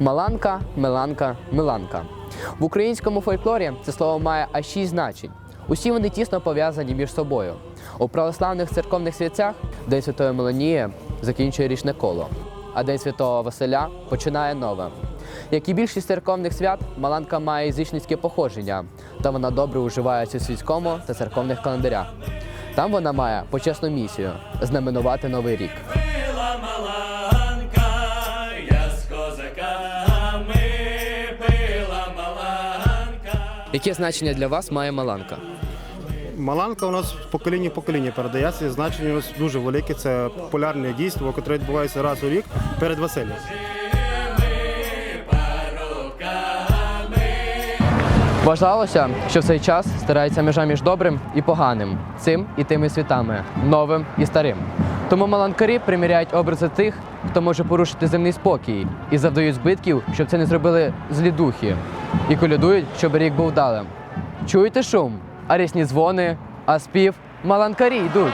Маланка, Меланка, Миланка. В українському фольклорі це слово має аж шість значень. Усі вони тісно пов'язані між собою. У православних церковних святцях День Святої Меланії закінчує річне коло, а День Святого Василя починає нове. Як і більшість церковних свят, Маланка має язичницьке походження, та вона добре уживається у світському та церковних календарях. Там вона має почесну місію знаменувати новий рік. Яке значення для вас має Маланка? Маланка у нас з покоління в покоління передається. Значення у нас дуже велике. Це популярне дійство, яке відбувається раз у рік перед веселлям. Вважалося, що в цей час стирається межа між добрим і поганим, цим і тими світами, новим і старим. Тому маланкарі приміряють образи тих, хто може порушити земний спокій, і завдають збитків, щоб це не зробили злі духи, і колядують, щоб рік був далим. Чуєте шум, а рісні дзвони, а спів маланкарі йдуть.